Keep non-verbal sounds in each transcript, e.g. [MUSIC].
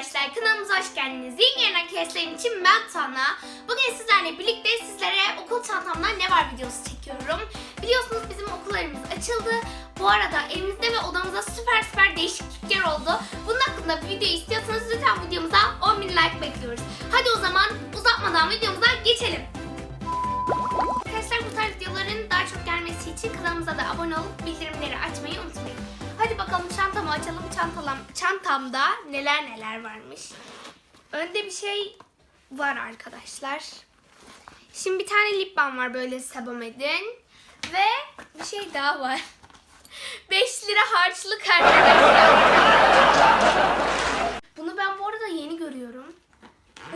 arkadaşlar kanalımıza hoş geldiniz. Yeni yayın arkadaşlarım için ben Tana. Bugün sizlerle birlikte sizlere okul çantamdan ne var videosu çekiyorum. Biliyorsunuz bizim okullarımız açıldı. Bu arada evimizde ve odamızda süper süper değişiklikler oldu. Bunun hakkında bir video istiyorsanız lütfen videomuza 10.000 like bekliyoruz. Hadi o zaman uzatmadan videomuza geçelim. Arkadaşlar bu tarz videoların daha çok gelmesi için kanalımıza da abone olup bildirimleri açmayı unutmayın. Bakalım çantamı açalım. Çantalam, çantamda neler neler varmış. Önde bir şey var arkadaşlar. Şimdi bir tane lip balm var böyle Sabamed'in. Ve bir şey daha var. [LAUGHS] 5 lira harçlık arkadaşlar. Bunu ben bu arada yeni görüyorum.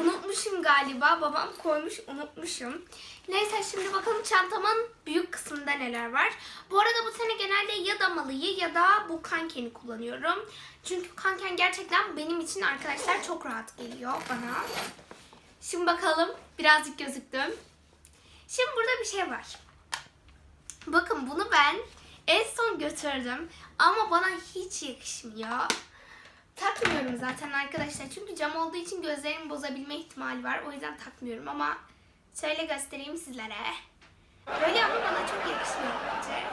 Unutmuşum galiba. Babam koymuş unutmuşum. Neyse şimdi bakalım çantamın büyük kısmında neler var. Bu arada bu sene genelde ya damalıyı ya da bu kankeni kullanıyorum. Çünkü kanken gerçekten benim için arkadaşlar çok rahat geliyor bana. Şimdi bakalım birazcık gözüktüm. Şimdi burada bir şey var. Bakın bunu ben en son götürdüm ama bana hiç yakışmıyor. Takmıyorum zaten arkadaşlar. Çünkü cam olduğu için gözlerimi bozabilme ihtimali var. O yüzden takmıyorum ama şöyle göstereyim sizlere. Böyle ama bana çok yakışmıyor bence.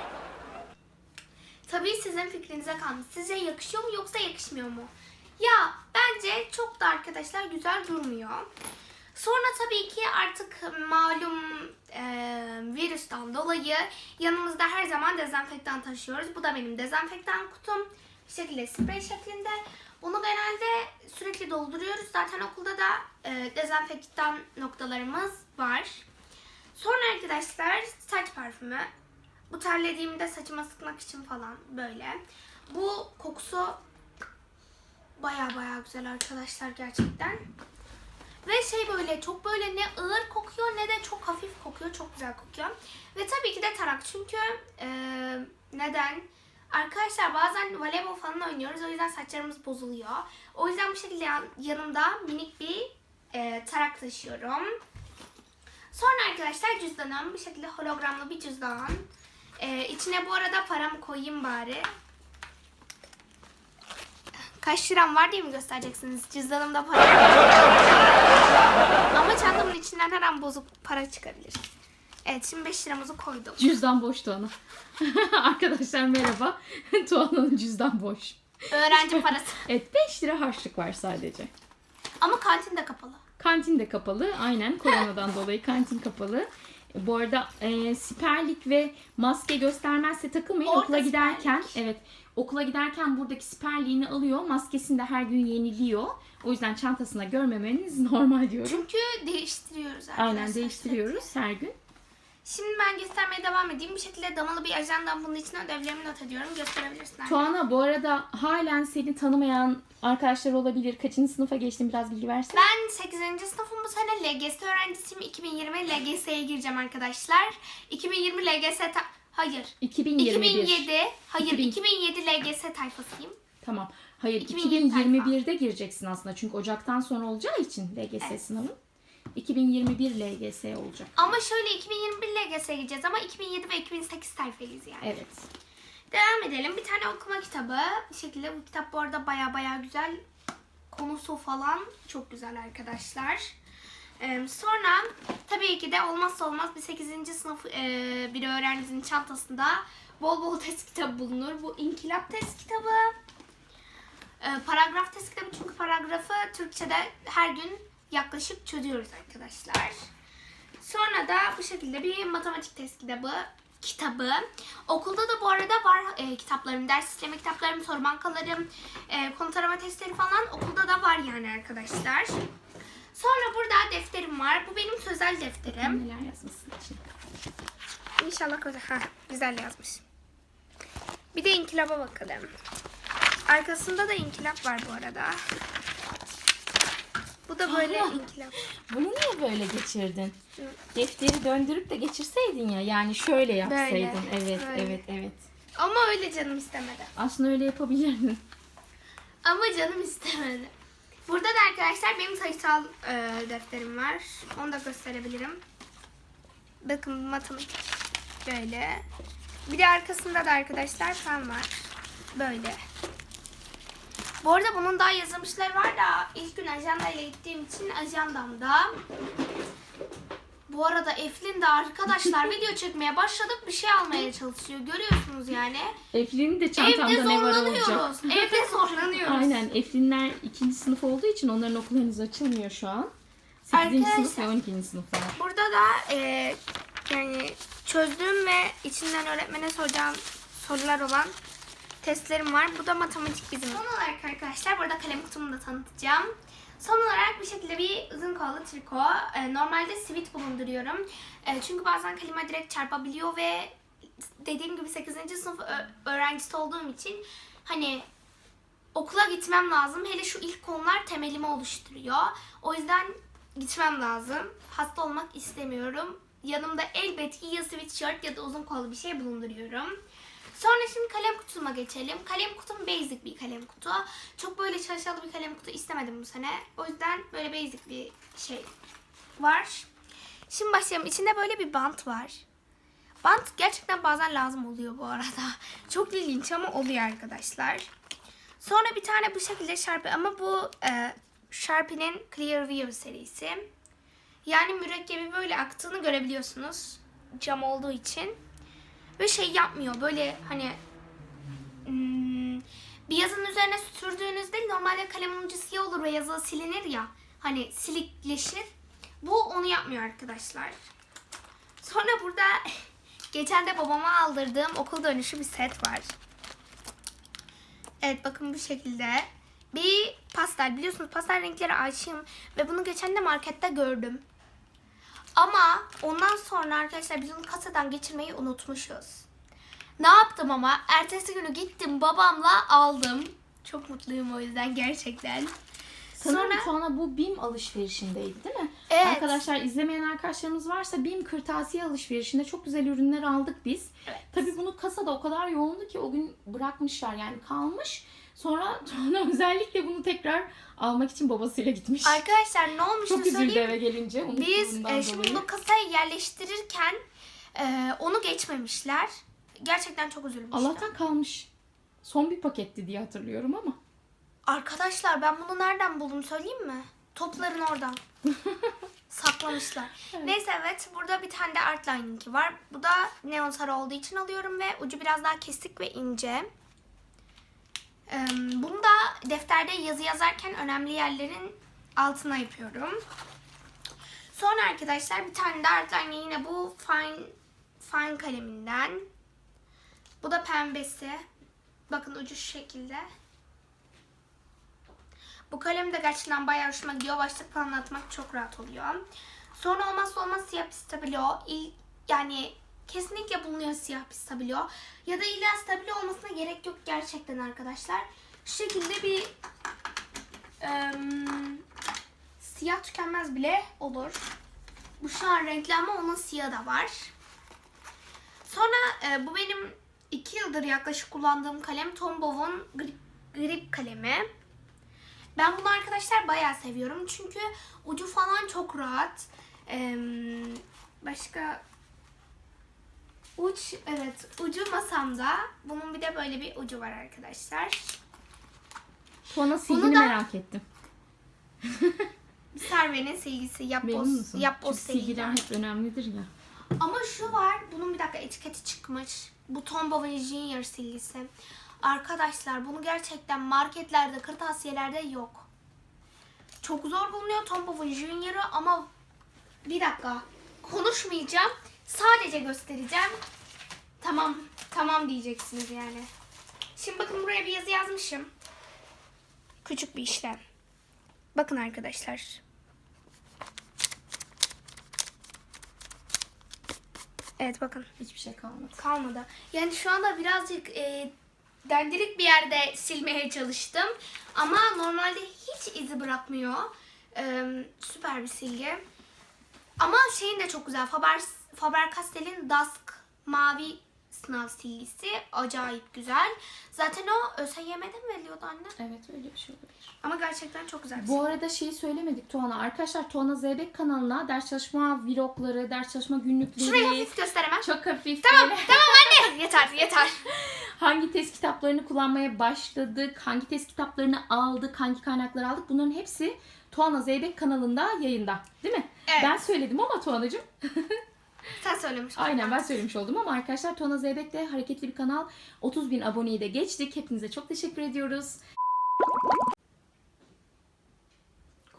Tabii sizin fikrinize kalmış. Size yakışıyor mu yoksa yakışmıyor mu? Ya bence çok da arkadaşlar güzel durmuyor. Sonra tabii ki artık malum e, virüsten dolayı yanımızda her zaman dezenfektan taşıyoruz. Bu da benim dezenfektan kutum. Bir şekilde sprey şeklinde. Bunu genelde sürekli dolduruyoruz. Zaten okulda da e, dezenfektan noktalarımız var. Sonra arkadaşlar saç parfümü. Bu terlediğimde saçıma sıkmak için falan böyle. Bu kokusu baya baya güzel arkadaşlar gerçekten. Ve şey böyle çok böyle ne ağır kokuyor ne de çok hafif kokuyor. Çok güzel kokuyor. Ve tabii ki de tarak. Çünkü e, neden? Arkadaşlar bazen voleybol falan oynuyoruz. O yüzden saçlarımız bozuluyor. O yüzden bu şekilde yan- yanımda minik bir e, tarak taşıyorum. Sonra arkadaşlar cüzdanım. Bu şekilde hologramlı bir cüzdan. E, içine bu arada paramı koyayım bari. Kaç liram var diye mi göstereceksiniz? Cüzdanımda para Ama çantamın içinden her an bozuk para çıkabilir. Evet şimdi 5 liramızı koydum. Cüzdan boş Tuana. [LAUGHS] Arkadaşlar merhaba. [LAUGHS] Tuana'nın cüzdan boş. Öğrenci parası. [LAUGHS] Evet 5 lira harçlık var sadece. Ama kantin de kapalı. Kantin de kapalı. Aynen koronadan dolayı kantin kapalı. Bu arada e, siperlik ve maske göstermezse takılmayın. Orada okula giderken siperlik. evet okula giderken buradaki siperliğini alıyor. Maskesini de her gün yeniliyor. O yüzden çantasına görmemeniz normal diyorum. Çünkü değiştiriyoruz arkadaşlar. Aynen değiştiriyoruz her gün. Şimdi ben göstermeye devam edeyim. Bir şekilde damalı bir ajandam bunun içine ödevlerimi not ediyorum. Gösterebilirsin. Tuana bu arada halen seni tanımayan arkadaşlar olabilir. Kaçıncı sınıfa geçtin biraz bilgi versene. Ben 8. sınıfım bu sene LGS öğrencisiyim. 2020 LGS'ye gireceğim arkadaşlar. 2020 LGS ta- Hayır. 2021. 2007. Hayır 2000. 2007 LGS tayfasıyım. Tamam. Hayır 2020 2021'de gireceksin aslında. Çünkü Ocak'tan sonra olacağı için LGS Evet. sınavı. 2021 LGS olacak. Ama şöyle 2021 LGS'ye gireceğiz ama 2007 ve 2008 tayfayız yani. Evet. Devam edelim. Bir tane okuma kitabı. Bir şekilde bu kitap bu arada baya baya güzel. Konusu falan çok güzel arkadaşlar. Ee, sonra tabii ki de olmazsa olmaz bir 8. sınıf e, bir öğrencinin çantasında bol bol [LAUGHS] test kitabı bulunur. Bu inkılap test kitabı. Ee, paragraf test kitabı çünkü paragrafı Türkçe'de her gün yaklaşık çözüyoruz arkadaşlar. Sonra da bu şekilde bir matematik test kitabı kitabı. Okulda da bu arada var e, kitaplarım, ders işleme kitaplarım, soru bankalarım, e, konu tarama testleri falan okulda da var yani arkadaşlar. Sonra burada defterim var. Bu benim sözel defterim. Neler yazmışsın için. İnşallah güzel, ha, güzel yazmış. Bir de inkılaba bakalım. Arkasında da inkılap var bu arada. Bu da böyle Aa. inkılap. Bunu niye böyle geçirdin? Defteri döndürüp de geçirseydin ya. Yani şöyle yapsaydın. Böyle, Evet, böyle. evet, evet. Ama öyle canım istemedi. Aslında öyle yapabilirdin. Ama canım istemedi. Burada da arkadaşlar benim sayısal e, defterim var. Onu da gösterebilirim. Bakın matematik böyle. Bir de arkasında da arkadaşlar fen var. Böyle. Bu arada bunun daha yazılmışları var da ilk gün ajandayla gittiğim için ajandamda. Bu arada Eflin de arkadaşlar [LAUGHS] video çekmeye başladık bir şey almaya çalışıyor. Görüyorsunuz yani. Eflin'in de çantamda ne var olacak. Evde [LAUGHS] zorlanıyoruz. Aynen. Eflinler ikinci sınıf olduğu için onların henüz açılmıyor şu an. 8. Arkadaşlar- sınıf ve 12. sınıflar. Burada da e, yani çözdüğüm ve içinden öğretmene soracağım sorular olan testlerim var. Bu da matematik bizim. Son olarak arkadaşlar burada kalem kutumu da tanıtacağım. Son olarak bir şekilde bir uzun kollu triko. E, normalde sivit bulunduruyorum. E, çünkü bazen kaleme direkt çarpabiliyor ve dediğim gibi 8. sınıf öğrencisi olduğum için hani okula gitmem lazım. Hele şu ilk konular temelimi oluşturuyor. O yüzden gitmem lazım. Hasta olmak istemiyorum. Yanımda elbet ki ya sweatshirt ya da uzun kollu bir şey bulunduruyorum. Sonra şimdi kalem kutuma geçelim. Kalem kutum basic bir kalem kutu. Çok böyle çalışalı bir kalem kutu istemedim bu sene. O yüzden böyle basic bir şey var. Şimdi başlayalım. İçinde böyle bir bant var. Bant gerçekten bazen lazım oluyor bu arada. [LAUGHS] Çok ilginç ama oluyor arkadaşlar. Sonra bir tane bu şekilde Sharpie ama bu e, Sharpie'nin Clear View serisi. Yani mürekkebi böyle aktığını görebiliyorsunuz. Cam olduğu için. Ve şey yapmıyor böyle hani hmm, bir yazının üzerine sürdüğünüzde normalde kalemin ucu siyah olur ve yazı silinir ya. Hani silikleşir. Bu onu yapmıyor arkadaşlar. Sonra burada [LAUGHS] geçen de babama aldırdığım okul dönüşü bir set var. Evet bakın bu şekilde. Bir pastel biliyorsunuz pastel renklere aşığım ve bunu geçen de markette gördüm. Ama ondan sonra arkadaşlar biz onu kasadan geçirmeyi unutmuşuz. Ne yaptım ama ertesi günü gittim babamla aldım. Çok mutluyum o yüzden gerçekten. Sanırım Sonra- Tuana bu BİM alışverişindeydi değil mi? Evet. Arkadaşlar izlemeyen arkadaşlarımız varsa BİM kırtasiye alışverişinde çok güzel ürünler aldık biz. Evet. Tabii bunu kasada o kadar yoğundu ki o gün bırakmışlar yani kalmış. Sonra Tuana [LAUGHS] özellikle bunu tekrar almak için babasıyla gitmiş. Arkadaşlar ne olmuştu çok üzüldü söyleyeyim. eve gelince. Biz e, şimdi dolayı. bu kasayı yerleştirirken e, onu geçmemişler. Gerçekten çok üzülmüştüm. Allah'tan kalmış. Son bir paketti diye hatırlıyorum ama. Arkadaşlar ben bunu nereden buldum söyleyeyim mi? Topların oradan. [LAUGHS] Saklamışlar. Neyse evet burada bir tane de art lining'i var. Bu da neon sarı olduğu için alıyorum ve ucu biraz daha kesik ve ince. Ee, bunu da defterde yazı yazarken önemli yerlerin altına yapıyorum. Sonra arkadaşlar bir tane de yine bu fine fine kaleminden. Bu da pembesi. Bakın ucu şu şekilde. Bu kalem de gerçekten bayağı hoşuma gidiyor. Başlık falan atmak çok rahat oluyor. Sonra olmazsa olmaz siyah bir stabilo. İl, yani kesinlikle bulunuyor siyah bir stabilo. Ya da illa stabilo olmasına gerek yok gerçekten arkadaşlar. Şu şekilde bir em, siyah tükenmez bile olur. Bu şu an renkli ama onun siyahı da var. Sonra e, bu benim iki yıldır yaklaşık kullandığım kalem Tombow'un grip, grip kalemi. Ben bunu arkadaşlar bayağı seviyorum. Çünkü ucu falan çok rahat. Ee, başka uç evet ucu masamda. Bunun bir de böyle bir ucu var arkadaşlar. Tuana silgini da- merak ettim. [LAUGHS] Servenin silgisi Memnun yapboz musun? yapboz Çünkü silgiler silgi. hep önemlidir ya. Ama şu var. Bunun bir dakika etiketi çıkmış. Bu Tombow Junior silgisi. Arkadaşlar bunu gerçekten marketlerde, kırtasiyelerde yok. Çok zor bulunuyor Tombow Junior'ı ama bir dakika konuşmayacağım. Sadece göstereceğim. Tamam, tamam diyeceksiniz yani. Şimdi bakın buraya bir yazı yazmışım. Küçük bir işlem. Bakın arkadaşlar. Evet bakın. Hiçbir şey kalmadı. kalmadı. Yani şu anda birazcık e, dendirik bir yerde silmeye çalıştım. Ama normalde hiç izi bırakmıyor. E, süper bir silgi. Ama şeyin de çok güzel. Faber, Faber-Castell'in Dusk mavi sınav silgisi. Acayip güzel. Zaten o ÖSYM'de mi veriliyordu anne? Evet öyle bir şey olabilir. Ama gerçekten çok güzel bir Bu arada şeyi söylemedik Tuana. Arkadaşlar Tuana Zeybek kanalına ders çalışma vlogları, ders çalışma günlükleri Şurayı hafif gösteremem. çok hafif Tamam, böyle tamam anne. yeter, yeter. [LAUGHS] hangi test kitaplarını kullanmaya başladık, hangi test kitaplarını aldık, hangi kaynakları aldık bunların hepsi Tuana Zeybek kanalında yayında. Değil mi? Evet. Ben söyledim ama Tuana'cığım. [LAUGHS] Sen söylemiştin. Aynen ben söylemiş oldum ama arkadaşlar Tuana Zeybek de hareketli bir kanal. 30 bin aboneyi de geçtik. Hepinize çok teşekkür ediyoruz.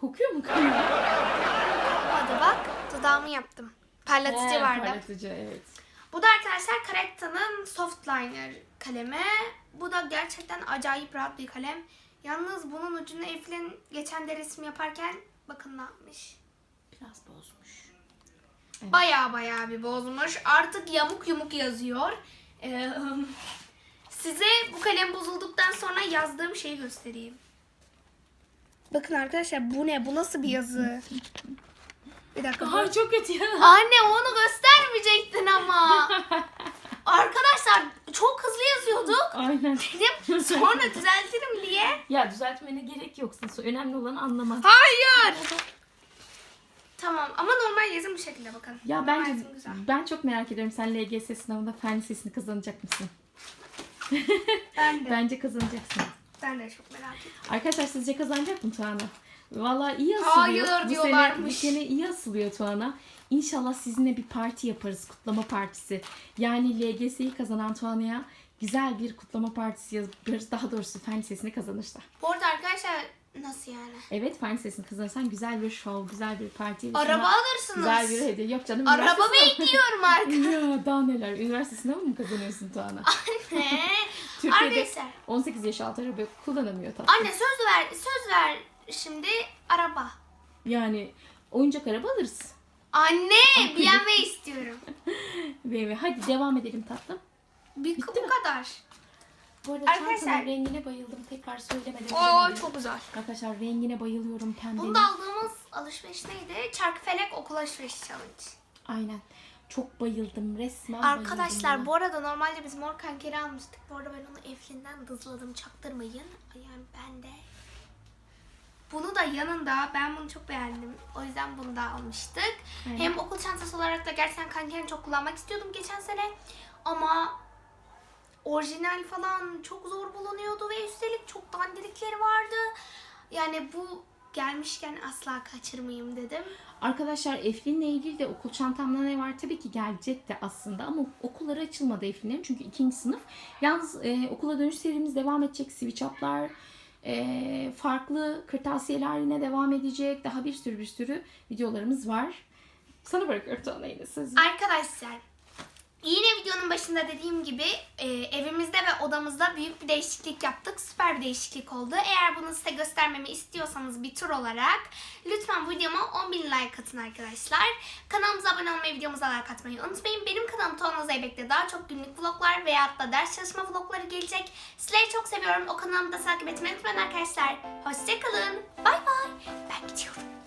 Kokuyor mu kanal? Hadi bak dudağımı yaptım. Parlatıcı He, vardı. Parlatıcı evet. Bu da arkadaşlar Carecta'nın Softliner kalemi. Bu da gerçekten acayip rahat bir kalem. Yalnız bunun ucuna Eflin geçen de resim yaparken bakın ne yapmış. Biraz bozmuş. Evet. Baya baya bir bozmuş. Artık yamuk yumuk yazıyor. Ee, size bu kalem bozulduktan sonra yazdığım şeyi göstereyim. Bakın arkadaşlar bu ne? Bu nasıl bir yazı? Bir dakika. Ay çok kötü ya. Anne onu göstermeyecektin ama. [LAUGHS] Arkadaşlar çok hızlı yazıyorduk. Aynen. Dedim sonra düzeltirim diye. Ya düzeltmene gerek yok. Önemli olan anlamak. Hayır. Tamam ama normal yazım bu şekilde bakın. Ya Normal bence ben çok merak ediyorum sen LGS sınavında fen lisesini kazanacak mısın? [LAUGHS] Ben de. Bence kazanacaksın. Ben de çok merak ediyorum. Arkadaşlar sizce kazanacak mı Tuana? Valla iyi asılıyor. Hayır bu. Sene, bu sene iyi asılıyor Tuana. İnşallah sizinle bir parti yaparız. Kutlama partisi. Yani LGS'yi kazanan Tuana'ya güzel bir kutlama partisi yaparız. Daha doğrusu fen lisesini kazanırsa. Bu arada arkadaşlar nasıl yani? Evet fen lisesini kazanırsan güzel bir show, güzel bir parti. Araba sana alırsınız. Güzel bir hediye. Yok canım. Araba üniversite bekliyorum artık. [LAUGHS] ya daha neler. Üniversite sınavı mı kazanıyorsun Tuana? [LAUGHS] Ne? [LAUGHS] Türkiye'de Arkadaşlar. 18 yaş altı araba kullanamıyor tatlım. Anne söz ver. Söz ver şimdi araba. Yani oyuncak araba alırız. Anne BMW istiyorum. Ve hadi devam edelim tatlım. Bir Bitti bu mi? kadar. Bu arada Arkadaşlar- çantanın rengine bayıldım. Tekrar söylemedim. Oo çok güzel. Arkadaşlar rengine bayılıyorum pembenin. Bunda aldığımız alışveriş neydi? Çarkıfelek okul alışveriş challenge. Aynen. Çok bayıldım. Resmen Arkadaşlar bayıldım. bu arada normalde biz mor kankeri almıştık. Bu arada ben onu Eflin'den dızladım çaktırmayın. Yani ben de. Bunu da yanında ben bunu çok beğendim. O yüzden bunu da almıştık. Aynen. Hem okul çantası olarak da gerçekten kankerini çok kullanmak istiyordum geçen sene. Ama orijinal falan çok zor bulunuyordu ve üstelik çok dandikleri vardı. Yani bu gelmişken asla kaçırmayayım dedim. Arkadaşlar Eflin'le ilgili de okul çantamda ne var tabii ki gelecekti aslında ama okulları açılmadı Eflin'lerin çünkü ikinci sınıf. Yalnız e, okula dönüş serimiz devam edecek. Switch up'lar, e, farklı kırtasiyeler yine devam edecek. Daha bir sürü bir sürü videolarımız var. Sana bırakıyorum Tuana yine sözü. Arkadaşlar yine videonun başında dediğim gibi e, evimizde ve odamızda büyük bir değişiklik yaptık. Süper bir değişiklik oldu. Eğer bunu size göstermemi istiyorsanız bir tur olarak lütfen videoma 10.000 like atın arkadaşlar. Kanalımıza abone olmayı, videomuza like atmayı unutmayın. Benim kanalım Tuana Zeybek'te daha çok günlük vloglar veyahut da ders çalışma vlogları gelecek. Sizleri çok seviyorum. O kanalımı da takip etmeyi unutmayın arkadaşlar. Hoşçakalın. Bay bay. Ben gidiyorum.